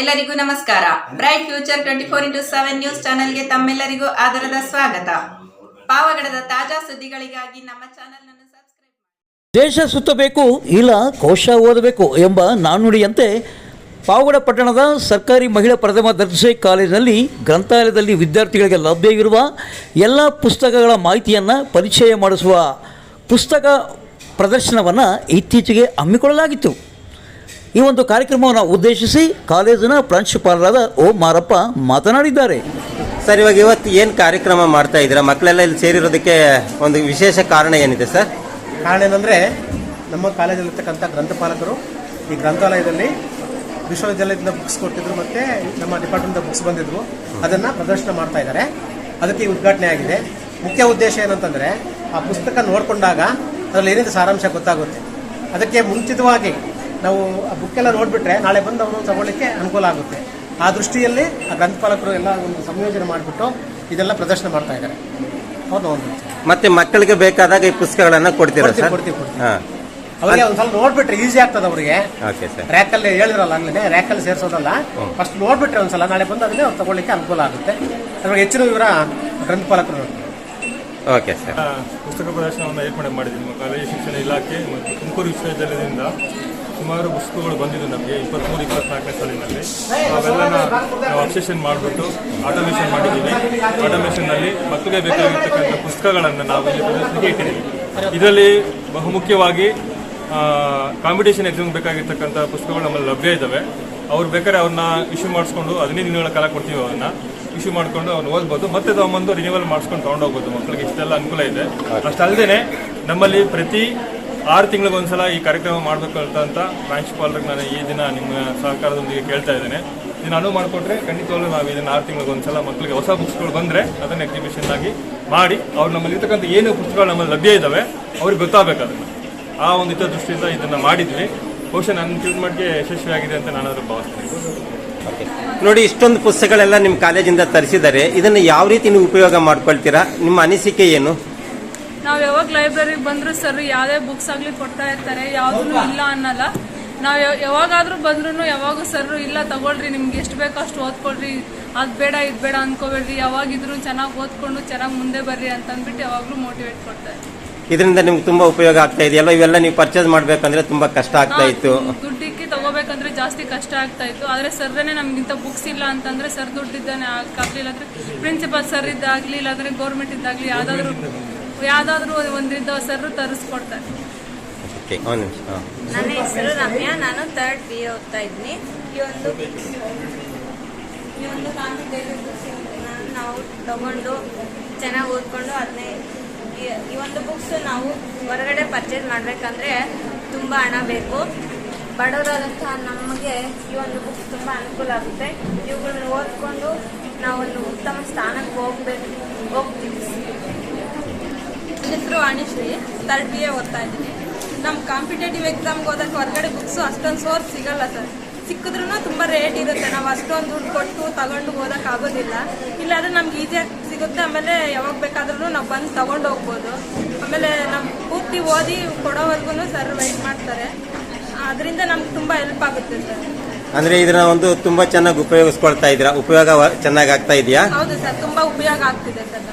ಎಲ್ಲರಿಗೂ ನಮಸ್ಕಾರ. Bright future twenty four into seven news ಚಾನೆಲ್ಗೆ ತಮ್ಮೆಲ್ಲರಿಗೂ ಆಧಾರದ ಸ್ವಾಗತ. ಪಾವಗಡದ ತಾಜಾ ಸುದ್ದಿಗಳಿಗಾಗಿ ನಮ್ಮ ಚಾನೆಲ್ ದೇಶ ಸುತ್ತಬೇಕು, ಇಲ್ಲ ಕೋಶ ಓದಬೇಕು ಎಂಬ ನಾನುಡಿಯಂತೆ ಪಾವಗಡ ಪಟ್ಟಣದ ಸರ್ಕಾರಿ ಮಹಿಳಾ ಪ್ರಥಮ ದರ್ಜೆ ಕಾಲೇಜಿನಲ್ಲಿ ಗ್ರಂಥಾಲಯದಲ್ಲಿ ವಿದ್ಯಾರ್ಥಿಗಳಿಗೆ ಲಭ್ಯವಿರುವ ಎಲ್ಲ ಪುಸ್ತಕಗಳ ಮಾಹಿತಿಯನ್ನು ಪರಿಚಯ ಮಾಡಿಸುವ ಪುಸ್ತಕ ಪ್ರದರ್ಶನವನ್ನು ಇತ್ತೀಚೆಗೆ ಹಮ್ಮಿಕೊಳ್ಳಲಾಗಿತ್ತು. ಈ ಒಂದು ಕಾರ್ಯಕ್ರಮವನ್ನು ಉದ್ದೇಶಿಸಿ ಕಾಲೇಜಿನ ಪ್ರಾಂಶುಪಾಲರಾದ ಓ ಮಾರಪ್ಪ ಮಾತನಾಡಿದ್ದಾರೆ. ಸರ್ ಇವಾಗ ಇವತ್ತು ಏನು ಕಾರ್ಯಕ್ರಮ ಮಾಡ್ತಾ ಇದ್ದೀರಾ? ಮಕ್ಕಳೆಲ್ಲ ಇಲ್ಲಿ ಸೇರಿರೋದಕ್ಕೆ ಒಂದು ವಿಶೇಷ ಕಾರಣ ಏನಿದೆ ಸರ್? ಕಾರಣ ಏನಂದರೆ ನಮ್ಮ ಕಾಲೇಜಲ್ಲಿರ್ತಕ್ಕಂಥ ಗ್ರಂಥಪಾಲಕರು ಈ ಗ್ರಂಥಾಲಯದಲ್ಲಿ ವಿಶ್ವವಿದ್ಯಾಲಯದಿಂದ ಬುಕ್ಸ್ ಕೊಟ್ಟಿದ್ರು ಮತ್ತು ನಮ್ಮ ಡಿಪಾರ್ಟ್ಮೆಂಟ್ ಬುಕ್ಸ್ ಬಂದಿದ್ರು ಅದನ್ನು ಪ್ರದರ್ಶನ ಮಾಡ್ತಾ ಇದ್ದಾರೆ. ಅದಕ್ಕೆ ಉದ್ಘಾಟನೆ ಆಗಿದೆ. ಮುಖ್ಯ ಉದ್ದೇಶ ಏನಂತಂದರೆ ಆ ಪುಸ್ತಕ ನೋಡಿಕೊಂಡಾಗ ಅದರಲ್ಲಿ ಏನಿದೆ ಸಾರಾಂಶ ಗೊತ್ತಾಗುತ್ತೆ. ಅದಕ್ಕೆ ಮುಂಚಿತವಾಗಿ ನಾವು ಆ ಬುಕ್ಕೆಲ್ಲ ನೋಡಿಬಿಟ್ರೆ ನಾಳೆ ಬಂದು ಅವರು ತಗೊಳ್ಳಿಕ್ಕೆ ಅನುಕೂಲ ಆಗುತ್ತೆ. ಆ ದೃಷ್ಟಿಯಲ್ಲಿ ಆ ಗ್ರಂಥಪಾಲಕರು ಎಲ್ಲ ಒಂದು ಸಂಯೋಜನೆ ಮಾಡಿಬಿಟ್ಟು ಇದೆಲ್ಲ ಪ್ರದರ್ಶನ ಮಾಡ್ತಾ ಇದ್ದಾರೆ. ಹೌದು ಒಂದು ಮತ್ತೆ ಮಕ್ಕಳಿಗೆ ಬೇಕಾದಾಗ ಈ ಪುಸ್ತಕಗಳನ್ನ ಕೊಡ್ತೀರಾ ಕೊಡ್ತೀವಿ, ಸರ್? ಕೊಡ್ತೀವಿ, ಕೊಡ್ತೀವಿ. ಹಾಂ. ಅವರಿಗೆ ಒಂದ್ಸಲ ನೋಡ್ಬಿಟ್ರೆ ಈಸಿ ಆಗ್ತದೆ ಅವರಿಗೆ. Okay sir. ರ್ಯಾಕಲ್ಲಿ ಹೇಳಿದ್ರಲ್ಲ ಆಗ್ಲೇ ರ್ಯಾಕಲ್ಲಿ ಸೇರಿಸೋದಲ್ಲ. ಫಸ್ಟ್ ನೋಡ್ಬಿಟ್ರೆ ಒಂದ್ಸಲ ನಾಳೆ ಬಂದು ಅದನ್ನೇ ಅವ್ರು ತಗೊಳ್ಳಿಕ್ಕೆ ಅನುಕೂಲ ಆಗುತ್ತೆ. ಅದ್ರ ಹೆಚ್ಚಿನ ವಿವರ ಗ್ರಂಥಪಾಲಕರು ನೋಡ್ತಾರೆ. Okay sir. ಆ, ಪುಸ್ತಕ ಪ್ರದರ್ಶನವನ್ನು ಏರ್ಪಾಡು ಮಾಡಿದ್ದೀನಿ ನಮ್ಮ ಕಾಲೇಜು ಶಿಕ್ಷಣ ಇಲಾಖೆ ಮತ್ತು ತುಮಕೂರು ವಿಶ್ವವಿದ್ಯಾಲಯದಿಂದ ಸುಮಾರು ಪುಸ್ತಕಗಳು ಬಂದಿದ್ದು ನಮಗೆ ಇಪ್ಪತ್ತ್ಮೂರು ಇಪ್ಪತ್ನಾಲ್ಕನೇ ಸಾಲಿನಲ್ಲಿ. ಅವೆಲ್ಲನ ನಾವು ಅಬ್ಸೆಷನ್ ಮಾಡಿಬಿಟ್ಟು ಆಟೋಮೇಷನ್ ಮಾಡಿದ್ದೀವಿ ಆಟೋಮೇಷನ್ನಲ್ಲಿ ಮಕ್ಕಳಿಗೆ ಬೇಕಾಗಿರ್ತಕ್ಕಂಥ ಪುಸ್ತಕಗಳನ್ನು ನಾವು ಇಲ್ಲಿ ಪ್ರದರ್ಶನಕ್ಕೆ ಇಟ್ಟಿದ್ದೀವಿ ಇದರಲ್ಲಿ ಬಹುಮುಖ್ಯವಾಗಿ ಕಾಂಪಿಟೇಷನ್ ಎಕ್ಸಾಮ್ ಬೇಕಾಗಿರ್ತಕ್ಕಂಥ ಪುಸ್ತಕಗಳು ನಮ್ಮಲ್ಲಿ ಲಭ್ಯ ಇದ್ದಾವೆ ಅವ್ರು ಬೇಕಾದ್ರೆ ಅವ್ರನ್ನ ಇಶ್ಯೂ ಮಾಡಿಸ್ಕೊಂಡು ಹದಿನೈದು ದಿನಗಳ ಕಾಲ ಕೊಡ್ತೀವಿ ಅವನ್ನ ಇಶ್ಯೂ ಮಾಡ್ಕೊಂಡು ಅವ್ನು ಓದ್ಬೋದು. ಮತ್ತೆ ತಗೊಂಬಂದು ರಿನ್ಯೂವಲ್ ಮಾಡಿಸ್ಕೊಂಡು ತೊಗೊಂಡೋಗ್ಬೋದು ಮಕ್ಕಳಿಗೆ ಇಷ್ಟೆಲ್ಲ ಅನುಕೂಲ ಇದೆ. ಅಷ್ಟಲ್ಲದೆ ನಮ್ಮಲ್ಲಿ ಪ್ರತಿ ಆರು ತಿಂಗಳಿಗೊಂದ್ಸಲ ಈ ಕಾರ್ಯಕ್ರಮ ಮಾಡಬೇಕು ಅಂತ ಪ್ರಾಂಶುಪಾಲರಿಗೆ ನಾನು ಈ ದಿನ ನಿಮ್ಮ ಸಹಕಾರದೊಂದಿಗೆ ಕೇಳ್ತಾ ಇದ್ದೇನೆ. ಇದನ್ನು ಅನುವು ಮಾಡಿಕೊಟ್ರೆ ಖಂಡಿತವಾಗ್ಲೂ ನಾವು ಇದನ್ನ ಆರು ತಿಂಗಳಿಗೊಂದ್ಸಲ ಮಕ್ಕಳಿಗೆ ಹೊಸ ಬುಕ್ಸ್ಗಳು ಬಂದರೆ ಅದನ್ನು ಎಕ್ಸಿಬಿಷನ್ ಆಗಿ ಮಾಡಿ ಅವ್ರು ನಮ್ಮಲ್ಲಿ ಇರ್ತಕ್ಕಂಥ ಏನು ಪುಸ್ತಕಗಳು ನಮ್ಮಲ್ಲಿ ಲಭ್ಯ ಇದ್ದಾವೆ ಅವ್ರಿಗೆ ಗೊತ್ತಾಗಬೇಕು ಅದನ್ನು. ಆ ಒಂದು ಹಿತದೃಷ್ಟಿಯಿಂದ ಇದನ್ನು ಮಾಡಿದ್ವಿ. ಬಹುಶಃ ನನ್ನ ತಿಳಿದ್ಮಟ್ಟಿಗೆ ಯಶಸ್ವಿಯಾಗಿದೆ ಅಂತ ನಾನು ಭಾವಿಸ್ತೀನಿ. ಓಕೆ ನೋಡಿ, ಇಷ್ಟೊಂದು ಪುಸ್ತಕಗಳೆಲ್ಲ ನಿಮ್ಮ ಕಾಲೇಜಿಂದ ತರಿಸಿದ್ದಾರೆ. ಇದನ್ನು ಯಾವ ರೀತಿ ನೀವು ಉಪಯೋಗ ಮಾಡ್ಕೊಳ್ತೀರಾ? ನಿಮ್ಮ ಅನಿಸಿಕೆ ಏನು? ನಾವು ಯಾವಾಗ ಲೈಬ್ರರಿಗೆ ಬಂದ್ರು ಸರ್ ಯಾವುದೇ ಬುಕ್ಸ್ ಆಗ್ಲಿ ಕೊಡ್ತಾ ಇರ್ತಾರೆ ಯಾವುದೂ ಇಲ್ಲ ಅನ್ನಲ್ಲ. ನಾವು ಯಾವಾಗಾದರೂ ಬಂದ್ರು ಯಾವಾಗ ಸರ್ ಇಲ್ಲ ತಗೊಳ್ರಿ ನಿಮ್ಗೆ ಎಷ್ಟು ಬೇಕೋ ಅಷ್ಟು ಓದ್ಕೊಳ್ರಿ ಅದ್ ಬೇಡ ಇದ್ ಬೇಡ ಅನ್ಕೋಬೇಡ್ರಿ ಯಾವಾಗಿದ್ರು ಚೆನ್ನಾಗಿ ಓದ್ಕೊಂಡು ಚೆನ್ನಾಗಿ ಮುಂದೆ ಬರ್ರಿ ಅಂತ ಅಂದ್ಬಿಟ್ಟು ಯಾವಾಗ್ಲೂ ಮೋಟಿವೇಟ್ ಕೊಡ್ತಾರೆ ಇದರಿಂದ ನಿಮ್ಗೆ ತುಂಬಾ ಉಪಯೋಗ ಆಗ್ತಾ ಇದೆಯಲ್ಲ ಇವೆಲ್ಲ ನೀವು ಪರ್ಚೇಸ್ ಮಾಡ್ಬೇಕಂದ್ರೆ ತುಂಬಾ ಕಷ್ಟ ಆಗ್ತಾ ಇತ್ತು. ದುಡ್ಡಿಕ್ಕಿ ತಗೋಬೇಕಂದ್ರೆ ಜಾಸ್ತಿ ಕಷ್ಟ ಆಗ್ತಾ ಇತ್ತು. ಆದ್ರೆ ಸರ್ರೇನೆ ನಮ್ಗಿಂತ ಬುಕ್ಸ್ ಇಲ್ಲ ಅಂತಂದ್ರೆ ಸರ್ ದುಡ್ಡಿದ್ದಾನೆ ಆಗ್ಲಿಲ್ಲ ಅಂದ್ರೆ ಪ್ರಿನ್ಸಿಪಲ್ ಸರ್ ಇದ್ದಾಗ್ಲಿ ಇಲ್ಲಾಂದ್ರೆ ಗೌರ್ಮೆಂಟ್ ಇದ್ದಾಗ್ಲಿ ಯಾವ್ದಾದ್ರು ಯಾವ್ದಾದ್ರು ಒಂದ್ರಿಂದ ಸರ್ ತರಿಸ್ಕೊಡ್ತಾರೆ. ಓಕೆ ಒಂದು ನಿಮಿಷ. ಹಾಂ. ನನ್ನ ಹೆಸರು ರಮ್ಯಾ. ನಾನು ಥರ್ಡ್ ಬಿ ಎ ಓದ್ತಾ ಇದ್ದೀನಿ ಈ ಒಂದು ಈ ಒಂದು ನಾವು ತಗೊಂಡು ಚೆನ್ನಾಗಿ ಓದ್ಕೊಂಡು ಅದನ್ನೇ ಈ- ಒಂದು ಬುಕ್ಸ್ ನಾವು ಹೊರಗಡೆ ಪರ್ಚೇಸ್ ಮಾಡಬೇಕಂದ್ರೆ ತುಂಬ ಹಣ ಬೇಕು. ಬಡವರಾದಂತಹ ನಮಗೆ ಈ ಒಂದು ಬುಕ್ಸ್ ತುಂಬ ಅನುಕೂಲ ಆಗುತ್ತೆ. ಇವುಗಳನ್ನ ಓದ್ಕೊಂಡು ನಾವೊಂದು ಉತ್ತಮ ಸ್ಥಾನಕ್ಕೆ ಹೋಗ್ಬೇಕು ಹೋಗ್ತೀವಿ. ಹೆಸರು ಅಣಿಶ್ರೀ ತರ್ಡ್ ಬಿ ಎ ಓದ್ತಾ ಇದ್ದೀನಿ. ನಮ್ಮ ಕಾಂಪಿಟೇಟಿವ್ ಎಕ್ಸಾಮ್ಗೆ ಹೋದಕ್ಕೆ ಹೊರಗಡೆ ಬುಕ್ಸು ಅಷ್ಟೊಂದು ಸೋರ್ಸ್ ಸಿಗಲ್ಲ ಸರ್. ಸಿಕ್ಕಿದ್ರೂ ತುಂಬ ರೇಟ್ ಇರುತ್ತೆ. ನಾವು ಅಷ್ಟೊಂದು ದುಡ್ಡು ಕೊಟ್ಟು ತಗೊಂಡು ಆಗೋದಿಲ್ಲ. ಇಲ್ಲಾಂದ್ರೆ ನಮ್ಗೆ ಈಸಿಯಾಗಿ ಸಿಗುತ್ತೆ. ಆಮೇಲೆ ಯಾವಾಗ ಬೇಕಾದ್ರೂ ನಾವು ಬಂದು ತಗೊಂಡು ಹೋಗ್ಬೋದು. ಆಮೇಲೆ ನಮ್ಮ ಪೂರ್ತಿ ಓದಿ ಕೊಡೋವರೆಗೂ ಸರ್ ವೆಯ್ಟ್ ಮಾಡ್ತಾರೆ. ಅದರಿಂದ ನಮ್ಗೆ ತುಂಬ ಹೆಲ್ಪ್ ಆಗುತ್ತೆ ಸರ್. ಅಂದ್ರೆ ಇದನ್ನ ಒಂದು ತುಂಬಾ ಚೆನ್ನಾಗಿ ಉಪಯೋಗಿಸ್ಕೊಳ್ತಾ ಇದ್ದೀರಾ? ಉಪಯೋಗ ಚೆನ್ನಾಗಿ ಆಗ್ತಾ ಇದೆಯಾ? ಹೌದು ಸರ್ ತುಂಬಾ ಉಪಯೋಗ ಆಗ್ತಿದೆ ಸರ್